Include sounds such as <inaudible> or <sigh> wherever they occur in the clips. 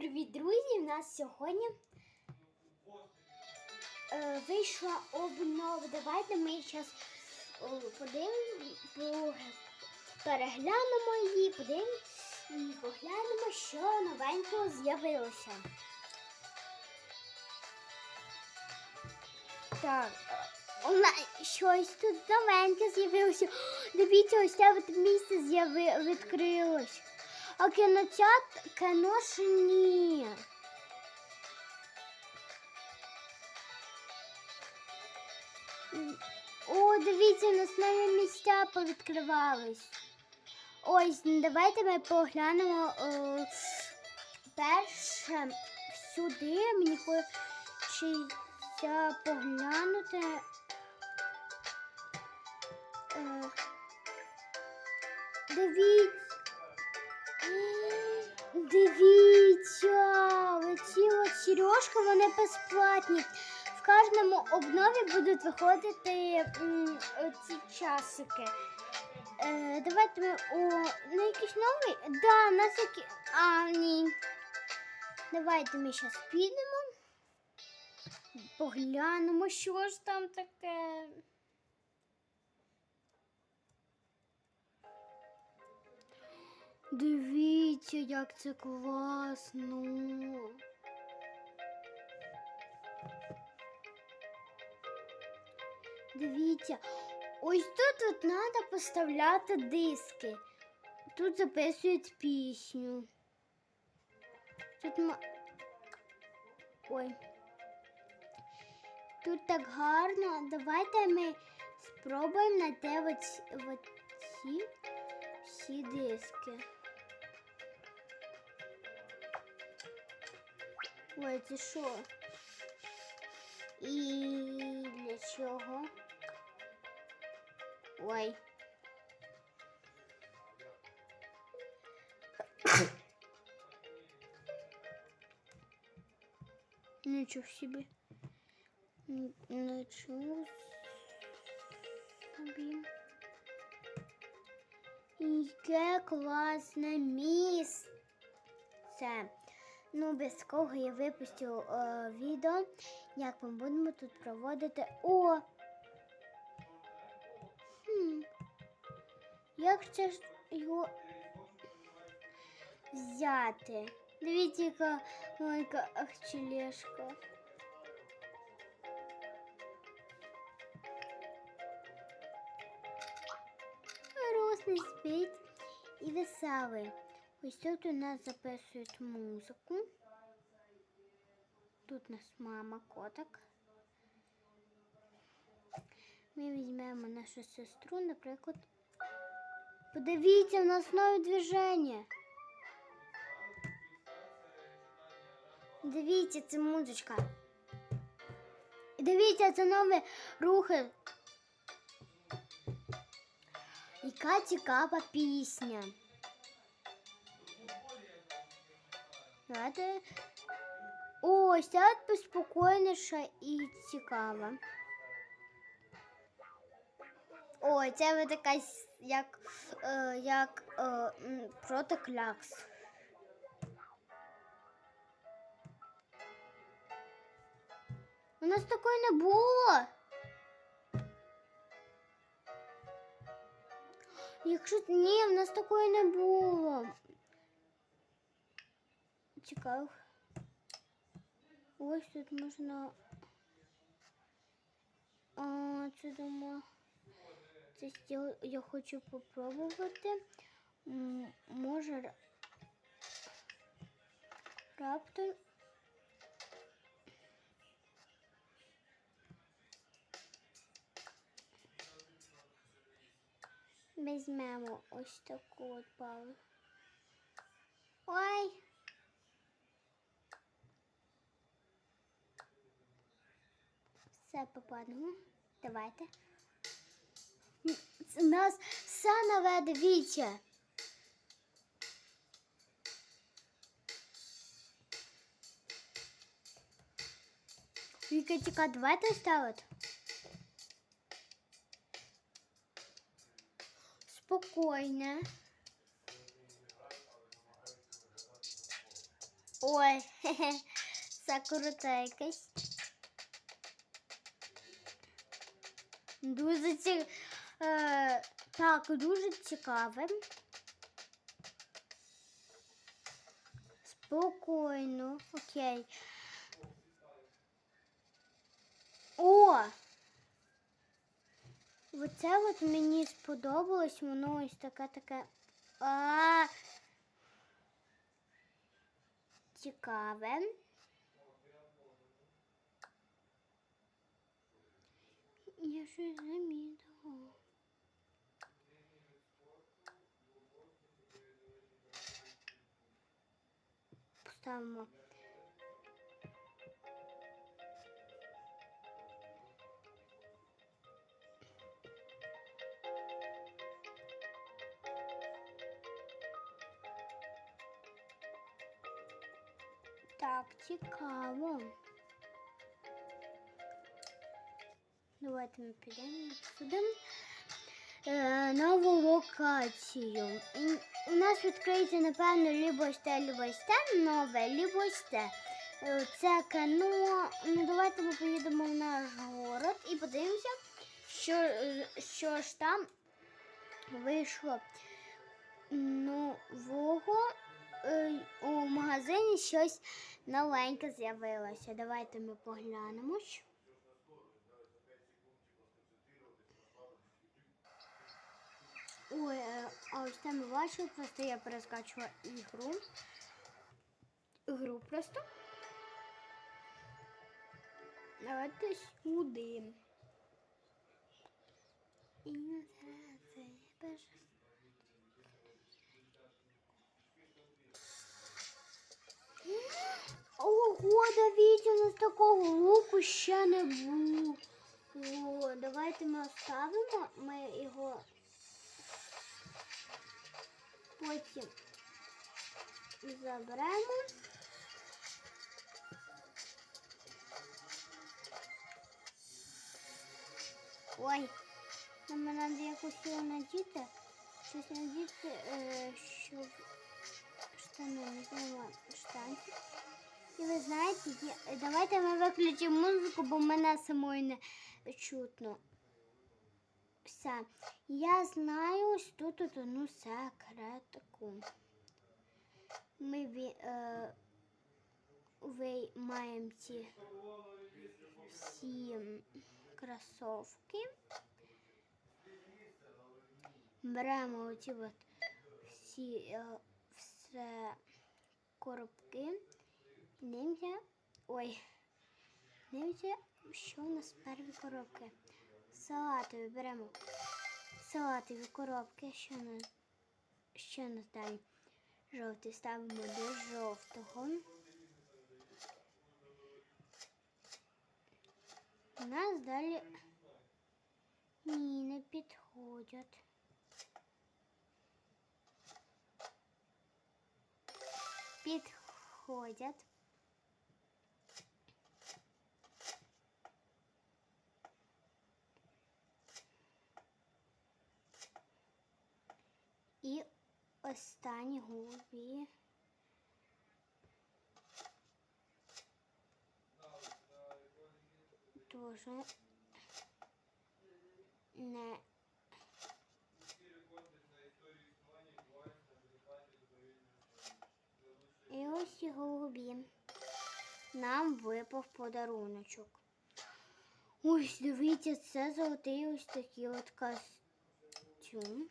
привіт, друзі! У нас сьогодні е, вийшла обнова. Давайте ми зараз подивимо, переглянемо її, подивимося і поглянемо, що новенького з'явилося. Так, е, у нас щось тут новеньке з'явилося. Дивіться, ось це місце відкрилось. А кінотеатр кіно ж ні. О, дивіться, у нас нові місця повідкривались. Ось, давайте ми поглянемо е, перше сюди. Мені хочеться поглянути. Е, дивіться. Дивіться, оці от сережки, вони безплатні. В кожному обнові будуть виходити ці часики. Е, давайте ми о, на якийсь новий? Да, у нас які. А, ні. Давайте ми зараз підемо. Поглянемо, що ж там таке. Дивіться, як це класно. Дивіться, ось тут от треба поставляти диски. Тут записують пісню. Тут ма... Ой. Тут так гарно. Давайте ми спробуємо знайти оці, оці всі диски. Ой, це що? І для чого? Ой. Нічого собі. Нічого собі. Яке класне місце. Ну, без кого я випустив е, відео, як ми будемо тут проводити. О! Хм. Як ще ж його взяти? Дивіться, яка маленька ахчелешка. Росний спить і веселий. Ось тут у нас записують музику. Тут у нас мама котик. Ми візьмемо нашу сестру, наприклад. Подивіться, у нас нове движення. Дивіться, це музичка. Дивіться, це нові рухи. Яка цікава пісня. Давайте. О, сядь поспокійніше і цікаво. Ой, це ви така як, е, як е, м. У нас такої не було. Якщо ні, в нас такої не було. Цікаво. Ось тут можна. А, це думаю. Це стіл я хочу попробувати. Може ра- раптом. Візьмемо ось таку от палу. Ой! Все попадемо. Давайте. У нас все нове, дивіться. Віка, тіка, давайте ставити. Спокійно. Ой, <laughs> це крута якась. Дуже ці... е, так, дуже цікаве. Спокійно, окей. О! Оце от мені сподобалось, воно ось таке таке. А, цікаве. Я щось замітила. Поставимо. Так, цікаво. Давайте ми підемо сюди. Е, нову локацію. У нас відкриється, напевно, либо ось те, либо те нове, либо ось те. Е, Це кано. Ну, давайте ми поїдемо в наш город і подивимося, що, що ж там вийшло нового. Е, У магазині щось новеньке з'явилося. Давайте ми поглянемо. Ой, е, а ось там я просто я перескачувала ігру. Гру просто. Давайте сюди. І це перше. Ого, дивіться, у нас такого луку ще не було. Давайте ми оставимо, ми його потім заберемо. Ой, нам треба якусь його надіти. Щось надіти, е, щоб штани не знімати штанці. І ви знаєте, давайте ми виключимо музику, бо мене самої не чутно. Все. Я знаю ось тут одну секретку. Ми е, виймаємо ці всі кросовки. Беремо оці от всі е, все коробки. Дивимося. Ой. Дивимося, що у нас перві коробки. Салатові беремо. Салатові коробки. Що у нас? Що у нас далі? Жовтий ставимо до жовтого. У нас далі ні, не підходять. Підходять. І останні голубі. Тоже не І ось і голубі. Нам випав подаруночок. Ось, дивіться, це золотий ось такий от костюм.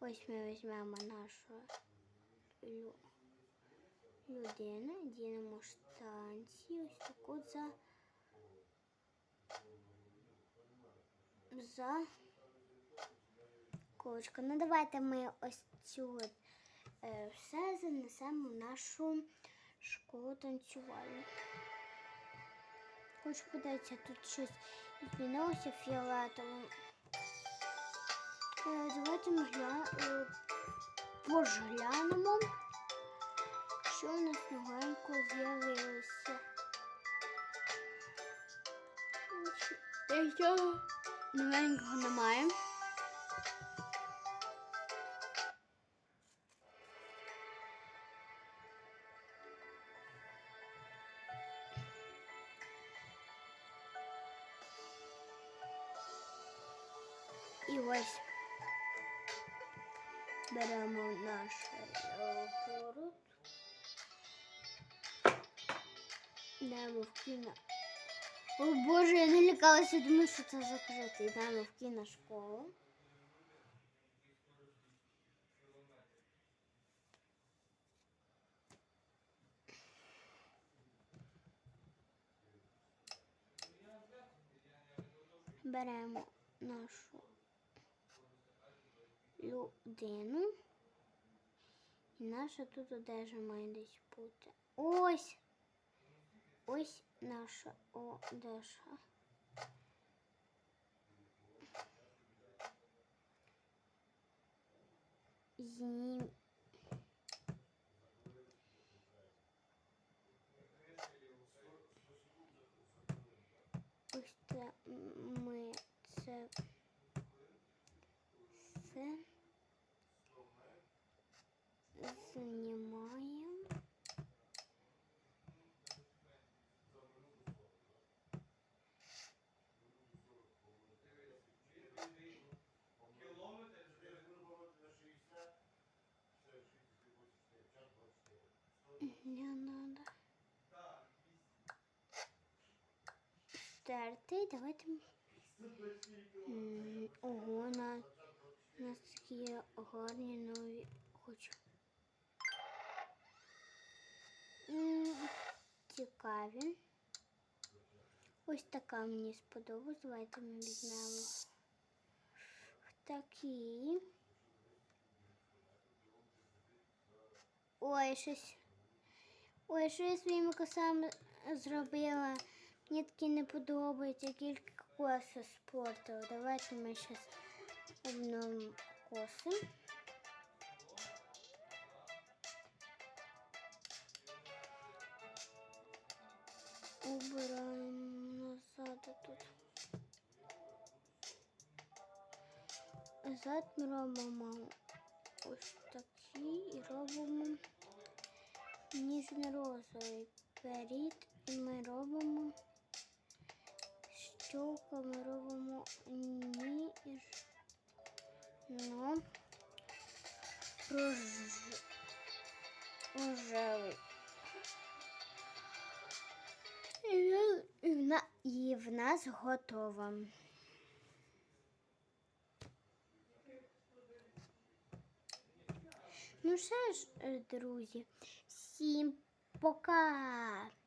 Ось ми візьмемо нашу лю- людину, дінемо штанці, ось таку за за кочку. Ну давайте ми ось цю от, е, все занесемо в нашу школу танцювальну. Хочу подивитися, тут щось змінилося фіолетовим. Е, давайте ми гля... поглянемо, що у нас новенько з'явилося. Нічого новенького немає. Беремо наш пород. Йдемо в кіно. О Боже, я налякалася, думаю, що це закрите. Йдемо в кіношколу. Беремо нашу людину. І наша тут одежа має десь бути. Ось. Ось наша одежа. Знім. Ось це ми це все Знімаємо. Не надо. Стерти, давайте. Ого, на, у нас гарні нові хочу. Цікаві. Ось така мені сподобалась. Давайте ми візьмемо такі. Ой, щось. Ой, що я своїми косами зробила. Мені такі не подобається, тільки коси спорту. Давайте ми зараз обновимо коси. Убираємо назад тут. Назад ми робимо ось такі і робимо ніжно-розовий перід. І ми робимо щолка, ми робимо ніж. Ну, і, в нас готова. Ну що ж, е, друзі, всім пока!